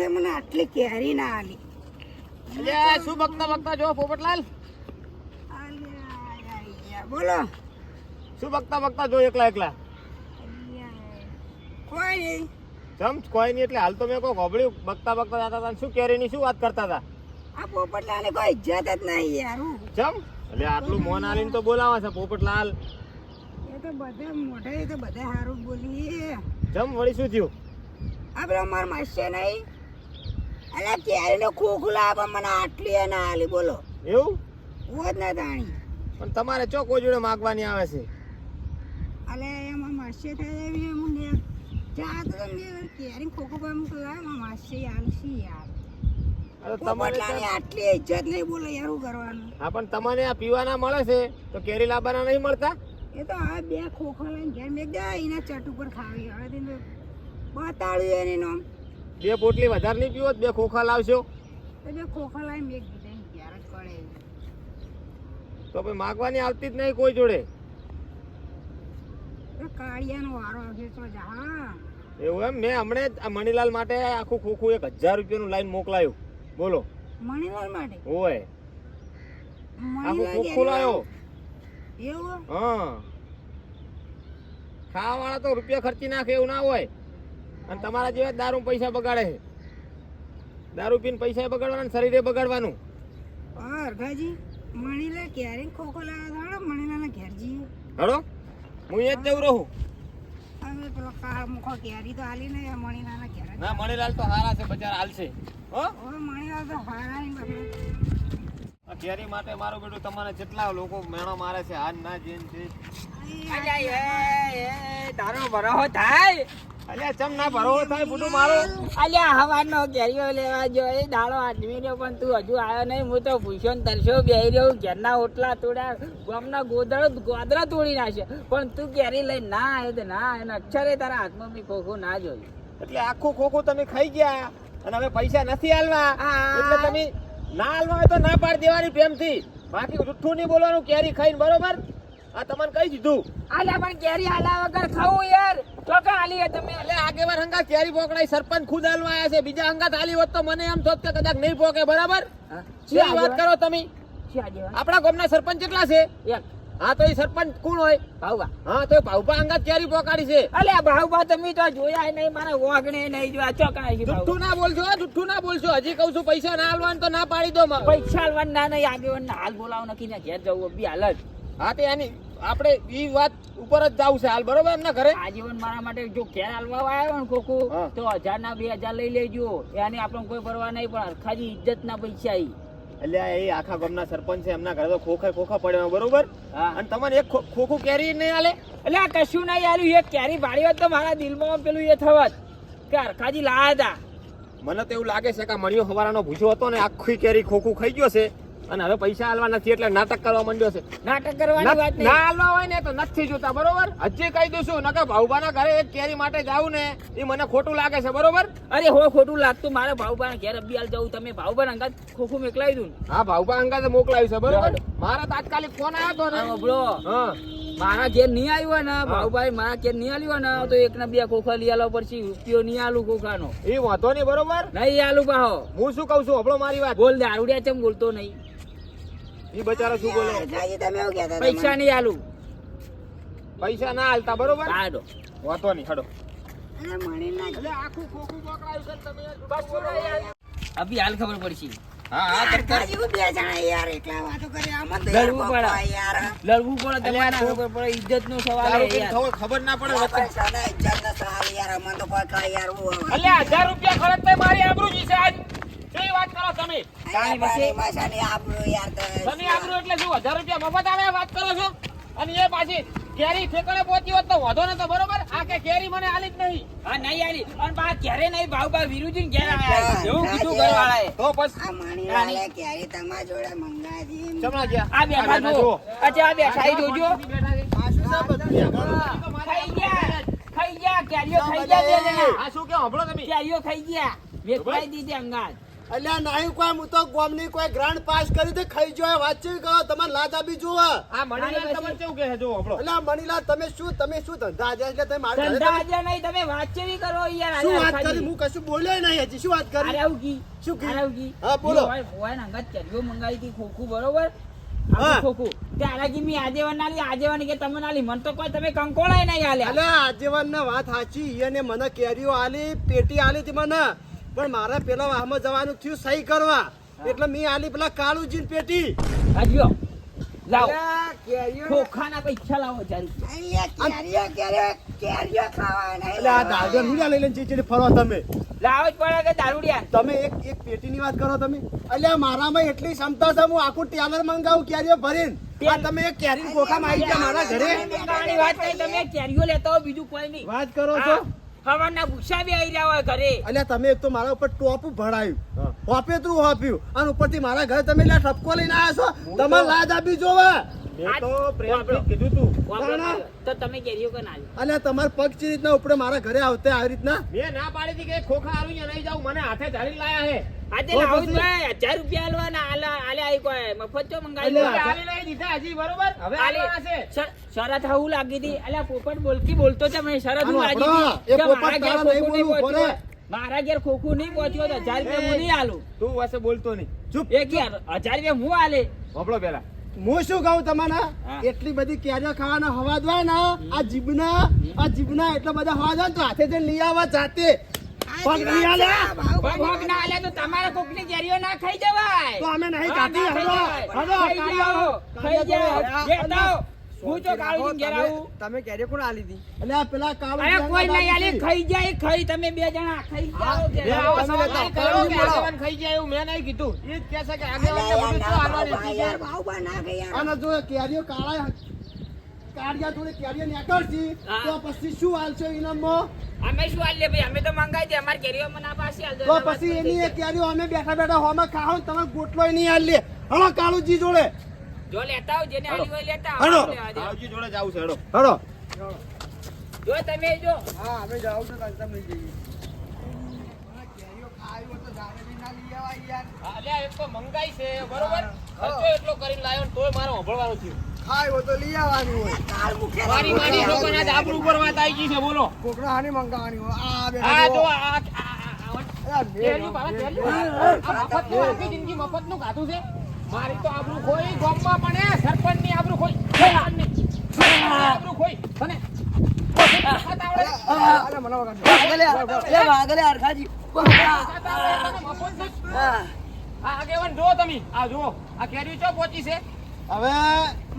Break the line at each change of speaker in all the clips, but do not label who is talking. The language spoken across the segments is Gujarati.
તે મને આટલી કેરી ના આલી.
શું બકતા બકતા જો પોપટલાલ.
બોલો.
શું બકતા બકતા જો એકલા એકલા?
કોઈ નહીં.
જમ કોઈ નહીં એટલે હાલ તો મેં કોઈ ગોબળ્યું બકતા બકતા જતા હતા શું કેરીની શું વાત કરતા હતા?
આ પોપટલાલ કોઈ ઇજ્જત જ નહીં યાર
જમ એટલે આટલું મોન આલીને તો બોલાવે છે પોપટલાલ.
એ તો બધા મોઢે તો બધા સારું બોલીએ.
જમ વળી શું થયું?
આ પેલો માર માસી નહીં? અલ્યા કેરીનો ખોખલા પણ મને આટલી અને આલી બોલો.
એવું?
હોત જ ના તાણી.
પણ તમારે ચોકો જોડે માગવાની આવે છે?
અલે એમાં માસી થાય એવી હું ને ચા તો તમે કેરી ખોખો પર મૂકલા એમાં માસી આલસી યાર?
અરે તમારે
આટલી ઇજ્જત નહીં બોલો યાર શું કરવાનું?
હા પણ તમને આ પીવાના મળે છે તો કેરી લાવવાના નહીં મળતા?
એ તો આ બે ખોખો લઈને ઘેર મેં ગયા એના ચટ ઉપર ખાવી. હવે બતાડ્યું એની નામ.
બે પોટલી વધારે નહીં પીવો બે ખોખા લાવશો.
તો બે ખોખા લાવીને પડે
પછી માગવાની આવતી જ નહીં કોઈ જોડે.
કાળિયાનો વારો આવશે તો જા
એવું એમ? મેં હમણે મણીલાલ માટે આખું ખોખું એક હજાર રૂપિયાનું લાઈન મોકલાયું. બોલો.
મણીલાલ માટે?
ઓય. આખું ખોખું લાયો.
એવું?
હા. ખાવાવાળા તો રૂપિયા ખર્ચી નાખે એવું ના હોય. અને તમારા જેવા દારૂ પૈસા બગાડે છે. દારૂ પીને પૈસા બગાડવાના શરીરે બગાડવાનું.
હા અરઘાજી મણીલાલ ક્યારે ખોખો લાવ્યા હતા મણીલાલના ઘેર જઈએ.
હડો હું એ જ જઉં રહું.
અમે પેલો કાળ મુખો કેરી તો આલી ને મણીલાલના ઘેર.
ના મણીલાલ તો હારા છે બજાર હાલશે. હો?
મણીલાલ તો હારા નહીં.
કેરી માટે મારું બેટું તમારે જેટલા લોકો મેણો મારે છે હાથ ના જેમ છે.
તારો ભરો થાય
અલ્યા ચમ ના ભરો થાય બુડું મારો.
અલ્યા હવાનો કેરીઓ લેવા જો એ દાડો આદમી રહ્યો પણ તું હજુ આવ્યો નહીં. હું તો ભૂસ્યો ને તરસ્યો બેહી રહ્યો ઘરના ઓટલા તોડ્યા ગામના ગોદડો ગોદરા તોડી નાખશે પણ તું કેરી લઈ ના આવ્યો તો ના આવ્યો અક્ષરે તારા હાથમાં બી ખોખું ના જોયું.
એટલે આખું ખોખું તમે ખાઈ ગયા અને હવે પૈસા નથી હાલવા એટલે તમે ના હાલવા હોય તો ના પાડી દેવાની પ્રેમથી. બાકી જુઠ્ઠું નહીં બોલવાનું કેરી ખાઈને બરોબર? આ તમને કહી દીધું.
આલા પણ કેરી આલા વગર ખાવું યાર. ચોકા આલી તમે?
એટલે આગેવાન હંગા કેરી પોકડાઈ સરપંચ ખુદ હાલવા આવ્યા છે. બીજા હંગાત આલી હોત તો મને એમ થોત કે કદાચ નહીં પોકે બરાબર? શું વાત કરો તમે? આપણા ગામના સરપંચ કેટલા છે? હા તો એ સરપંચ કોણ હોય?
ભાવવા
હા તો ભાઉભા હંગાત કેરી પોકાડી છે?
અલ્યા ભાવવા તમે તો જોયા નહીં મારા વાગણે નહીં જોયા. ચોકા છે
જુઠ્ઠું ના બોલશો હો, જુઠ્ઠું ના બોલશો. હજી કહું છું પૈસા ના હાલવાન તો ના પાડી દો.
પૈસા હાલવાન ના નહીં આગેવાન હાલ બોલાવો નથી ને ઘેર જવું બી હાલ
હા તે એની આપણે એ વાત ઉપર જ જાવ છે હાલ બરોબર એમના ઘરે?
આજીવન મારા માટે જો ઘેર હાલવા આવ્યો ને કોકુ તો હજાર ના બે હજાર લઈ લેજો. એને આપણે કોઈ પરવા નહીં પણ હરખાજી ઇજ્જત ના પૈસા આવી
એટલે એ આખા ગામના સરપંચ છે એમના ઘરે તો ખોખા ખોખા પડ્યો બરોબર? અને તમને એક ખોખું કેરી નહીં હાલે?
એટલે આ કશું નહીં હાલ્યું એક કેરી ભાડી હોત તો મારા દિલમાં પેલું એ થવત કે હરખાજી લાયા હતા.
મને તો એવું લાગે છે કે મળ્યો મણિયો હવારાનો ભૂસો હતો ને આખી કેરી ખોખું ખાઈ ગયો છે. અને હવે પૈસા હાલવા નથી એટલે નાટક કરવા માંડ્યો છે.
નાટક કરવાની વાત
ના
નહીં
હાલવા હોય ને તો નથી જોતા બરોબર? હજી કહી દઉં છું નકર ભાઉબાના ઘરે એક કેરી માટે જાવું ને એ મને ખોટું લાગે છે બરોબર?
અરે હો ખોટું લાગતું મારે ભાઉબાના ઘેર અબી હાલ જવું તમે ભાઉબા અંગાત ખોખું મોકલાવી દઉં
હા ભાઉબા અંગાત મોકલાવ્યું છે બરોબર? મારા તાત્કાલિક ફોન આવ્યો હતો ને. હા.
મારા ઘેર નહીં આવ્યો ને ભાવભાઈ મારા ઘેર નહીં આવ્યો ને તો એક ને બે ખોખા લઈ આલો પછી રૂપિયો નહીં આલું ખોખાનો.
એ વાંધો નહીં બરોબર?
નહીં આલું પાહો.
હું શું કહું છું હબળો મારી વાત.
બોલ દારૂડિયા ચમ બોલતો નહીં?
એ બચારો શું બોલે?
તમે એવું કહેતા
પૈસા નહીં આલું.
પૈસા ના હાલતા બરોબર?
હાડો
વાતો નહીં હડો
અભી હાલ ખબર પડશે.
હા હા તરત
બે જણા યાર એકલા વાતો કરે આમાં તો
લડવું પડે.
યાર.
લડવું પડે તમારે ના ખબર પડે ઇજ્જત નો સવાલ
ખબર- ખબર ના પડે વચ્ચે.
પૈસા ઇજ્જત ના સવાલ યાર અમને તો કોઈ કાંઈ યાર
અલ્યા હજાર રૂપિયા ખર્ચ થાય મારી આબરૂ આજ. કેવી વાત કરો તમે?
અહીંયા પાણી માસાની આબરૂ યાર તો.
આબરૂ એટલે શું હજાર રૂપિયા મફત આવે વાત કરો છો? અને એ પાછી કેરી ઠેકાણે પહોંચી હોત તો વાંધો નતો બરોબર? આ કે કેરી મને આલી જ નહીં.
હા નહીં આલી. અને બા ઘેરે નહીં ભાવ બા વિરુજી ઘેર આયા એવું કીધું ઘરવાળાએ.
તો પછી
આ મણીલાલે ક્યારે તમારા જોડે મંગાવી
ચમડા ગયા.
આ બેઠા જો અચ્છા આ બેઠા ઈ જોજો.
આ શું છે
ખાઈ ગયા? ખાઈ ગયા. કેરીઓ ખાઈ ગયા બે જણા.
આ શું કેવું હંભળો તમે.
કેરીઓ ખાઈ ગયા. વેચવાઈ દીધી અંગાત.
અલ્યા નહીં કોઈ હું તો ગોમની કોઈ ગ્રાન્ડ પાસ કરી તે ખાઈ જોય વાંચી ગયો તમારે લાજ આપી જોવે
આ મણીલાલ તમે કેવું કહે જો આપણો.
એટલે મણીલાલ તમે શું તમે શું ધંધા આજે એટલે તમે મારા
ધંધા આજે નહીં તમે વાતચીત કરો યાર
શું વાત કરી? હું કશું બોલ્યો નહીં હજી શું વાત કરી?
આવું કી
શું કી?
અરે આવું કી
હા, બોલો.
હોય- ને અંગત ચરિયો મંગાવી હતી ખોખું બરોબર?
હા.
ખોખું. ત્યારે કી મી આજેવાન ના લી આજેવાન કે તમે ના તો કોઈ તમે કંકોળાય નહીં આલ્યા.
અલ્યા આજીવન ને વાત સાચી મને કેરીઓ આલી પેટી આલી હતી મને. પણ મારે પેલા વાહમાં જવાનું થયું સહી કરવા. એટલે મેં આલી પેલા કાળુજી પેટી.
હજ્યો લાવો. ખોખાના પૈસા લાવો
તમે.
લાવો જ પડે કે દારૂડિયા.
તમે એક એક પેટીની વાત કરો તમે. અલ્યા મારામાં એટલી ક્ષમતા છે હું આખું ટેલર મંગાવું કેરીઓ ભરીને. આ તમે એક કેરી ખોખામાં આવી ગયા મારા ઘરે.
વાત નહીં તમે કેરીઓ લેતા હો બીજું કોઈ નહીં.
વાત કરો છો?
હા, હવારના ભૂસા બી આવી રહ્યા હોય ઘરે.
અલ્યા તમે એક તો મારા ઉપર ટોપ ભરાયું. હોપેતરું હોપ્યું. અને ઉપરથી મારા ઘરે તમે લ્યા ઠપકો લઈને આવ્યા છો. તમારે લાજ આપી જોવે.
તો તું.
તો
મારા ઘરે આવતે આવી રીતના?
મેં ના પાડી હતી કે ખોખા આવી નહીં જાઉં. મને હાથે ધારી લાયા હે.
આજે લાવું જ
પછી?
રૂપિયા આલવાના. આલે આલે આવી કોઈ. મફત ચો મંગાવી.
અલ્યા,
લઈ દીધા હજી બરોબર? હવે
આલે.
છે.
શરત આવું લાગી હતી. અલ્યા પોપટ બોલકી બોલતો છે મને શરત હું લાગી
એ પોપટ
મારા ઘેર
તારા નહીં
ખોખું નહીં
બોલવું
મારા ઘેર ખોખું નહીં પહોંચ્યું તો હજાર રૂપિયા હું નહીં આલું.
તું વસે બોલતો નહીં.
ચૂપ
એક યાર હજાર રૂપિયા હું આલે?
હોભળો પેલા
હું શું કહું તમને એટલી બધી કેરીઓ ખાવાના હવાજ હોય ને આ જીભના આ જીભના એટલા બધા હવાજ હોય તો હાથે જઈને લઈ આવવા જાતે. પગ નહીં આલે
ભોગ ના આલે તો તમારા કોકની કેરીઓ ના ખાઈ જવાય.
તો અમે નહીં
હા,
ખાધી.
ના ખાઈ
હલો
જવાય. ખાઈ જાઓ, ખાઈ જાઓ.
કાળિયા.
હું તો કાળુજી ઘેર આવું.
તમે કેરી કોણ આલી હતી
એટલે પેલા કાળું
અરે કોઈ નહીં આલે. ખાઈ જાય ખાઈ. તમે બે જણા ખાઈ જાઓ ઘેર.
આવો
તમે
ખાઈ જાય એવું મેં નહીં કીધું. એ જ કહે છે કે આગેવાનને બધું શું હાલવાની
યાર,
કે?
ના કે
અને જો કેરીઓ કાળા કાળિયા જોડે કેરીઓ નીકળશી. તો પછી શું હાલશે ઇનામમાં?
અમે શું આલીએ ભાઈ? અમે તો મંગાઈ દે અમાર કેરીઓમાં ના પાછી આલ દો.
તો પછી એની એ કેરીઓ અમે બેઠા બેઠા હોમાં ખાઓ ને તમે ગોટલોય નહીં હાલ લે હલો કાળુજી જોડે.
જો લેતા આવો જેને આલી હોય લેતા આવો.
હાલો.
લેવા દે.
આવજી જોડે જાવું છે. હેડો
હલો
જો તમે જો.
હા અમે જાવ તો લંચમ લઈ જઈએ કેરીઓ ખાવી હોય તો જાડે બી ના લઈ આવાય યાર.
અલ્યા એક તો મંગાઈ છે. બરોબર? એટલો કરીને લાવ્યો તોય મારે હોભળવાનું થયું.
ખાવી હોય તો લઈ આવવાની હોય.
મુખે
મારી મારી લોકોના આબરૂ ઉપર વાત આવી ગઈ છે બોલો.
કોકનો હાની મંગાવાની હોય. આ બે
આ જો. આ આ- આ- મારી તો આબરૂ ખોઈ ગામમાં પણ આબરૂ ખોઈ. આબરૂ ખોઈ. અને આગેવાન જો તમે. આ જુઓ. આ કેરીઓ ચો પહોંચી છે?
હવે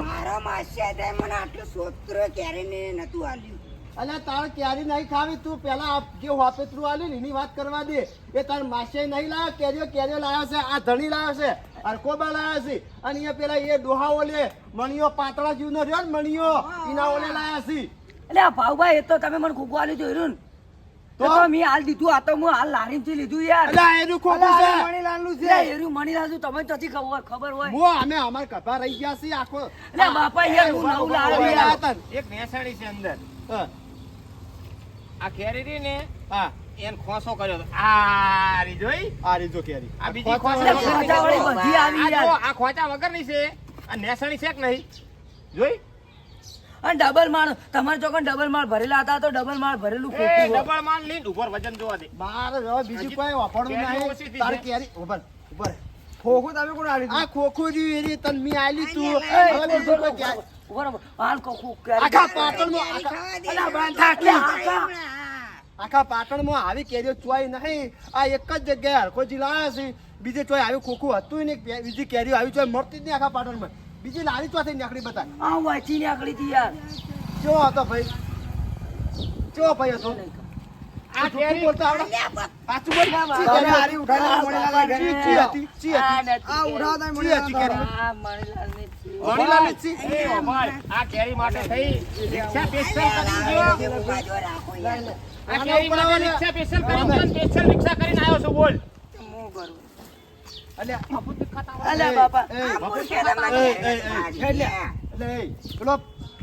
મારો માસ્યા તે મને આટલું સોત્રો ક્યારે ને નતું આલ્યું.
અલ્યા તાર કેરી નહીં ખાવી તું પેલા આ જે હોપેતરું આલ્યું ને એની વાત કરવા દે. એ તાર માસે નહીં લાવ્યો કેરીઓ કેરીઓ લાવ્યો છે આ ધણી લાવ્યો છે અરકોબા લાવ્યા છે. અને એ પેલા એ ડોહા ઓલે મણીઓ પાતળા જીવનો રહ્યો ને મણીઓ એના ઓલે લાવ્યા છે.
એટલે આ ભાવભાઈ એ તો તમે મને ખોખું આલ્યું જોયું ને
તો?
તો તો હાલ દીધું આ તો હું હાલ લારીમથી લીધું યાર.
અલ્યા એનું ખોટું છે.
મણીલાલનું
એટલે એરું મણી લાવશું તમે તો ખબર ખબર હોય.
મો અમે અમાર કભા રહી ગયા છીએ આખો
એટલે બાપા યાર હું નવું
અમે
યાર
ને.
એક ભેંસાણી છે અંદર.
હા,
આ કેરી રહી ને
હા.
એને ખોસો કર્યો આ રી જોઈ
આ કેરી.
આ બીજી
ખોચા
ખોચા
વગર
ખોચાવાળી બધી આવી યાર.
આ ખોચા વગરની છે. આ નેસણી છે કે નહીં? જોઈ?
અને ડબલ માળ. તમારે ચોકન ડબલ માળ ભરેલા હતા તો ડબલ માળ ભરેલું ખોટું
ડબલ માળ લઈને ઉપર વજન જોવા દે.
મારે હવે બીજું કોઈ વાપરવું નહીં. તાર કેરી ઉપર ઉપર
ખોખું તમે કોણ આલી
આ ખોખો રહ્યું એરી તન મી આલી તું. હવે બીજું કોઈ ક્યાં-
ઉપર હાલ ખોખો
આખા પાટણમાં
કેરી
આખા-
બાંધા કે આખા.
આખા. પાટણમાં આવી કેરીઓ ચોઈ નહીં. આ એક જ જગ્યાએ હરખોજી જિલ્લા છે. બીજે ચોઈ આવી ખોખું હતું ને બીજી કેરીઓ આવી ચોઈ મળતી જ નહીં આખા પાટણમાં. બીજી લારી ચોથી નીકળી બતા
આ વાંચી નીકળી હતી યાર
જો હતો ભાઈ જો ભાઈ હતો
આ
જૂઠું બોલતો આવડે પાછું બોલ
હારી ઉઠાડી
ચી- ચી હતી ચી હતી
આ ઉઠાવતા મણીલાલ
હતી કેરી?
આ
ચી?
એ આ કેરી માટે થઈ રિક્ષા સ્પેશિયલ કરી.
આ
કેરી માટે રિક્ષા સ્પેશિયલ કરી સ્પેશિયલ રિક્ષા કરીને આવ્યો છું બોલ
પેલો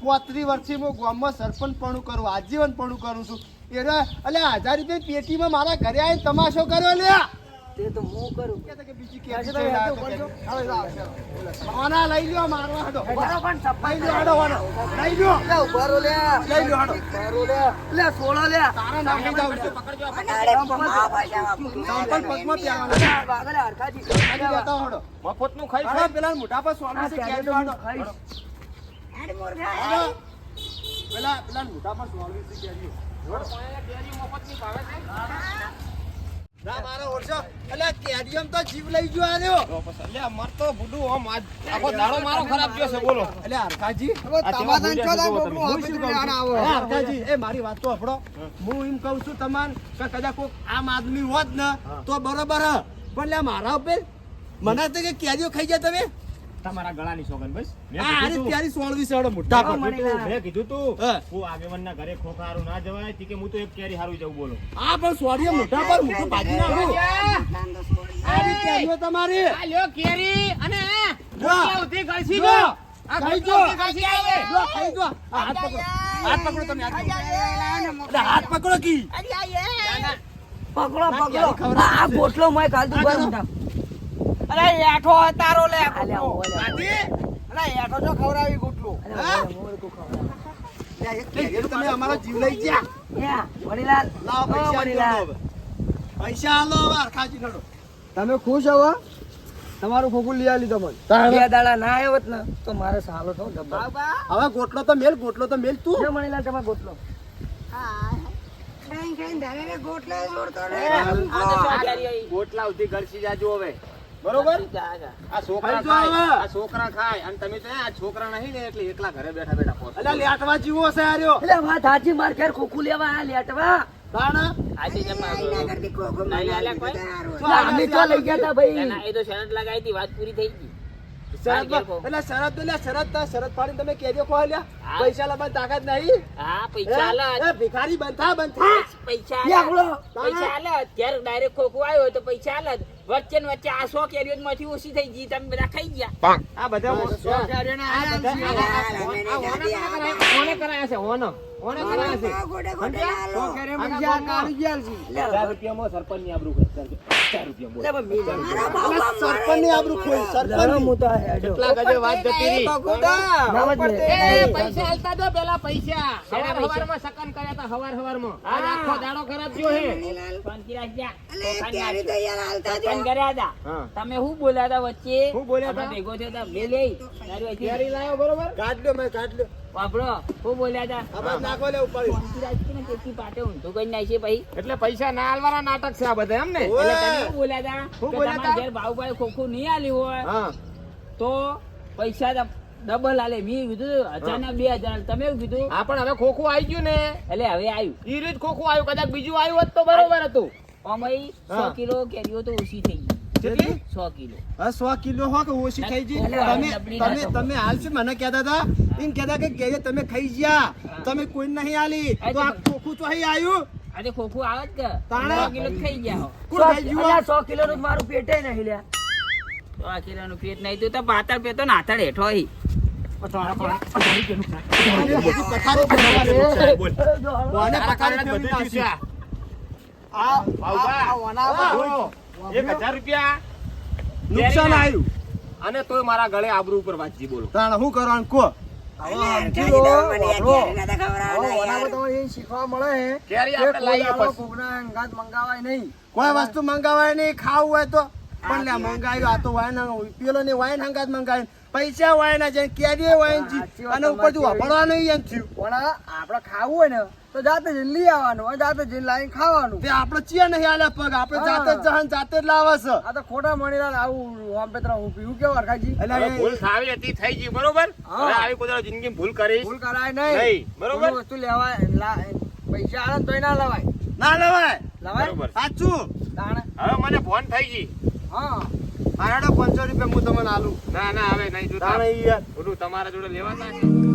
પોત્રી વર્ષથી હું ગામમાં સરપંચ પણ કરું આજીવન પણ કરું છું. એટલે અલ્યા હજાર રૂપિયા પેટીમાં મારા ઘરે આવીને તમાશો કર્યો લ્યા.
તે તો હું કરું.
કે તો કે છે, લઈ લ્યો મારવા હાડો.
બરો પણ
સફાઈ લ્યો હાડો વાના. લઈ લ્યો.
લે ઊભા લે.
લઈ લ્યો હાડો.
લે. સોળો લે.
તારા નાખી જાવ છે.
પકડજો બાપા, બાપા,
સંપલ પગમાં પહેરવાના.
વાગલે હરખાજી.
નાખી દેતા હાડો.
મફતનું ખાઈ
હાડો, પેલા મોઢા પર સ્વામી
આ
છે, હાડો.
ખાઈ
હેડ મોરગા
હાડો. પેલા પેલા મોઢા પર સ્વામી છે કેરીઓ.
મફતની ભાવે છે?
ના મારો ઓળશો અલ્યા કેરીઓમ તો જીવ લઈ ગયો આર્યો
અલ્યા મર તો બુડું આમ આજ આખો દાડો મારો ખરાબ ગયો છે બોલો
અલ્યા હરખાજી
આ તેમાં ભૂલ જાય છે, જુઓ તમે.
હું શું કહું છું? અરે હરખાજી, એ મારી વાત તો સાંભળો. હું એમ કહું છું તમાર કે કદાચ કોક આમ આદમી હોત ને તો બરોબર હ. પણ લ્યા મારા ઉપર મને તો કે કેરીઓ ખાઈ જાય તમે
તમારા ગળાની સોગન બસ મેં.
ત્યારી સોળવી છે હળો
મને
મેં કીધું તું
હું
આગેવન ના ઘરે ખોખારું ના જવાય કે હું તો એક કેરી હારું જવું બોલો
આ પણ સોળીએ મોટા પર
હું તો છોડી.
આ બી કેરીઓ તમારી
આ લ્યો કેરી અને. ઉધી ગળસી
જો. ખાઈ જો. ખાઈ જો. હાથ પકડો હાથ પકડો તમે હાથ પકડો.
લાવો ને મોકલો.
અરે હાથ પકડો કી
અરે આ એ.
પકડો પકડો આ ગોટલો મોય કાલ તું અરે એઠો તારો લે
અરે એઠો જો ખવડાવી ગુટલું.
તમે અમારો જીવ લઈ ગયા.
યા વડીલાલ.
લાવો
ઓ
પૈસા આલો નડો
તમે ખુશ હો તમારું ખોખું લઈ આલી તમને.
બે દાડા ના આવ્યો ને તો મારે સાલો તો
હવે ગોટલો તો મેલ ગોટલો તો મેલ તું.
જો મણીલાલ તમે ગોટલો.
ગોટલા ગોટલો
ગોટલા ઉધી ગળસી જાજો હવે. બરોબર? આ છોકરા ખાય આ છોકરા ખાય. અને તમે તો આ છોકરા નહીં ને એટલે એકલા ઘરે બેઠા બેઠા પહોંચો
એટલે લેટવા જીવો છે આર્યો
એટલે વાત હાચી માર ઘેર ખોખું લેવા આ લેટવા.
પૈસા તાકાત નહીં.
હા પૈસા આલે.
એ, એ ભિખારી બંધા બંધા
પૈસા
યા
આલે.
બોલો.
પૈસા આલે. અત્યારે ડાયરેક્ટ ખોખું આવ્યો હોય તો પૈસા હાલ જ. વચ્ચે ને વચ્ચે આ સો કેરીઓ માંથી ઓછી થઈ ગઈ તમે બધા ખાઈ ગયા.
આ બધા ઓને કરાયા છે ઓનો. ઓને કરાયા છે
ગોડે ગોડે લાલો.
પૈસા કાઢી ગયા છે.
હજાર રૂપિયામાં સરપંચની આબરૂ ગઈ. હજાર રૂપિયા બોલો.
લે પણ મેં
મારા બાપા
સરપંચની આબરૂ ખોઈ
લડો
સરપંચ
હું તો હેડો
કેટલા ગજે વાત જતી રહી.
ના જ ને.
એ પૈસા આલતા દો પેલા પૈસા. સવાર હવારમાં સકન કર્યા તા હવાર હવારમાં આજ આખો દાડો ખરાબ ગયો હે.
મણીલાલ.
શાંતિ રાખજે.
અલે, કેરી તો યાર હાલતા
સરપંચ
જો.
કર્યા હતા
હા.
તમે શું બોલ્યા હતા વચ્ચે?
હું બોલ્યા
ભેગો થયો બે લઈ.
લાયો બરોબર?
કાઢ લો મેં કાઢ લ્યો
વાપરો. શું બોલ્યા હતા
બાજુ નાખો લે
રાખજે ને તેથી પાટે ઊંધું કરી નાખીએ ભાઈ
એટલે પૈસા ના આલવાના નાટક છે આ બધા એમ ને?
એટલે તમે બોલ્યા હતા
શું બોલ્યા હતા?
ઘેર ભાવભાઈ ખોખું નહીં આલ્યું હોય તો પૈસા ડબલ આલે. મેં કીધું અચાનક બે હજાર. તમે કીધું?
હા પણ હવે ખોખું આવી ગયું ને.
એટલે હવે આવ્યું
ઈ રીત ખોખું આવ્યું કદાચ બીજું આવ્યું હોત તો બરોબર હતું.
અમારી સો
હા.
કિલો કેરીઓ તો ઓછી થઈ ગઈ.
કેટલી
સો કિલો.
હા સો કિલો હો કે ઓછી થઈ ગઈ. તમે તમે તમે હાલ શું મને કહેતા હતા. એમ કહેતા કે કેરી તમે ખાઈ ગયા. તમે કોઈ નહીં આલી. તો આ ખોખું તો અહીં આવ્યું?
આજે ખોખું આવે જ કે.
તાણે?
સો કિલો ખાઈ ગયા
કોણ ખાઈ ગયું?
મારું પેટે નહીં લ્યા.
કિલોનું પેટ નહીં તું તો પાતળ પેતો ને હાથળ હેઠો હી.
પથારી
એક હજાર રૂપિયા.
નુકસાન આવ્યું
અને તોય મારા ગળે આબરૂ ઉપર વાંચી બોલો.
તાણ શું કરવાનું? કો.
કોઈ
વસ્તુ મંગાવાય નહીં ખાવું હોય તો. પણ લે મંગાવ્યું આ તો વાયન પેલો ને વાયન હંગાત મંગાવ્યું. પૈસા વાયન છે કેરીએ વાય જી? અને ઉપર
તમારી.
વાપરવાનું એમ થયું.
પણ આપણે ખાવું હોય ને તો જાતે જ લઈ આવવાનું જાતે જ લાવીને ખાવાનું.
તે આપણે ચિયા નહીં આલ્યા પગ આપણે જાતે જ જહન જાતે જ લાવે છે.
આ તો ખોટા મણીલાલ આવું આમ પેતરા હું પીવું કેવા ખાજી
એટલે
ભૂલ થાવી હતી થઈ ગઈ બરોબર? હવે આવી કોઈ જિંદગી ભૂલ કરી
ભૂલ કરાય નહીં.
નહીં બરોબર?
વસ્તુ લેવાય પૈસા આવે તોય ના લવાય.
ના લેવાય.
લવાય?
સાચું.
હવે મને ફોન થઈ ગઈ.
હા.
મારાડો પાંચસો રૂપિયા હું તમને આલું.
ના ના હવે નહીં જોતા. ઓલું તમારા જોડે લેવાતા છે?